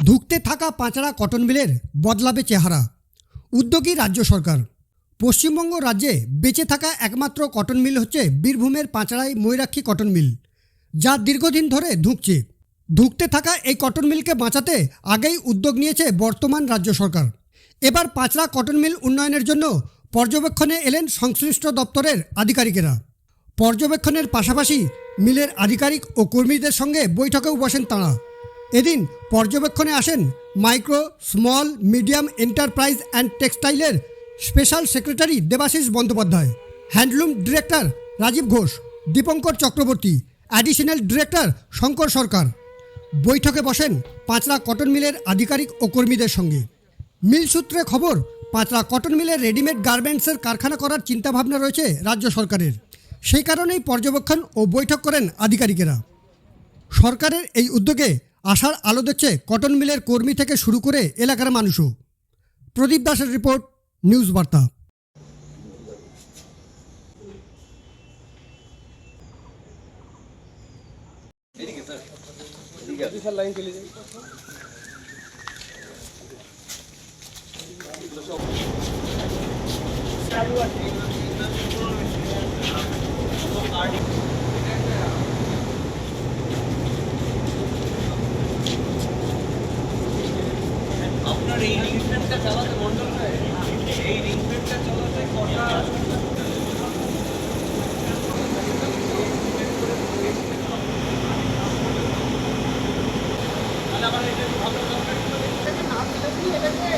ধুঁকতে থাকা পাঁচড়া কটন মিলের বদলাবে চেহারা। উদ্যোগী রাজ্য সরকার। পশ্চিমবঙ্গ রাজ্যে বেঁচে থাকা একমাত্র কটন মিল হচ্ছে বীরভূমের পাঁচড়াই ময়ূরাক্ষী কটন মিল, যা দীর্ঘদিন ধরে ধুঁকছে। ধুঁকতে থাকা এই কটন মিলকে বাঁচাতে আগেই উদ্যোগ নিয়েছে বর্তমান রাজ্য সরকার। এবার পাঁচড়া কটন মিল উন্নয়নের জন্য পর্যবেক্ষণে এলেন সংশ্লিষ্ট দপ্তরের আধিকারিকেরা। পর্যবেক্ষণের পাশাপাশি মিলের আধিকারিক ও কর্মীদের সঙ্গে বৈঠকেও বসেন তাঁরা। এদিন পর্যবেক্ষণে আসেন micro, small, medium enterprise and টেক্সটাইলের special secretary Debashis Bandyopadhyay, handloom director Rajib Ghosh, Dipankar Chakraborty, additional director Shankar Sarkar. বৈঠকে বসেন পাঁচড়া কটন মিলের আধিকারিক ও কর্মীদের সঙ্গে। মিল সূত্রে খবর পাঁচড়া কটন মিলের রেডিমেড গার্মেন্টসের কারখানা করার চিন্তাভাবনা রয়েছে রাজ্য সরকারের। সেই কারণেই পর্যবেক্ষণ ও বৈঠক করেন আধিকারিকেরা। সরকারের এই উদ্যোগে আশার আলো দেখছে কটন মিলের কর্মী থেকে শুরু করে এলাকার মানুষও। প্রদীপ দাসের রিপোর্ট, নিউজ বার্তা। আপনার এই রিং ফ্যানটা চালাতে মন্ডল এই রিং ফ্যানটা চালাতে কটা না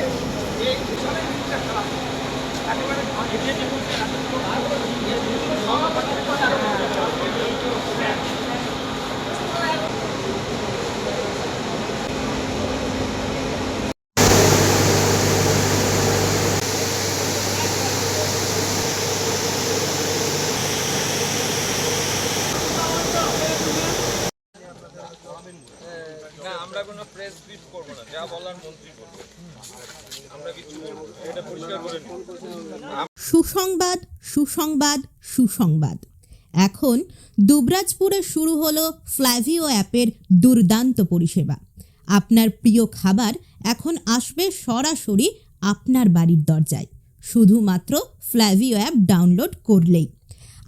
আমরা কোনো প্রেস ব্রিফ করব না, যা বলার মন্ত্রী আমরা কিছু এটা পরিষ্কার করে সুসংবাদ সুসংবাদ সুসংবাদ। এখন দুবরাজপুরে শুরু হলো ফ্ল্যাভিও অ্যাপের দুর্দান্ত পরিষেবা। আপনার প্রিয় খাবার এখন আসবে সরাসরি আপনার বাড়ির দরজায়। শুধুমাত্র ফ্ল্যাভিও অ্যাপ ডাউনলোড করলেই।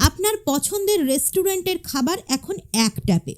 আপনার পছন্দের রেস্টুরেন্টের খাবার এখন এক ট্যাপে।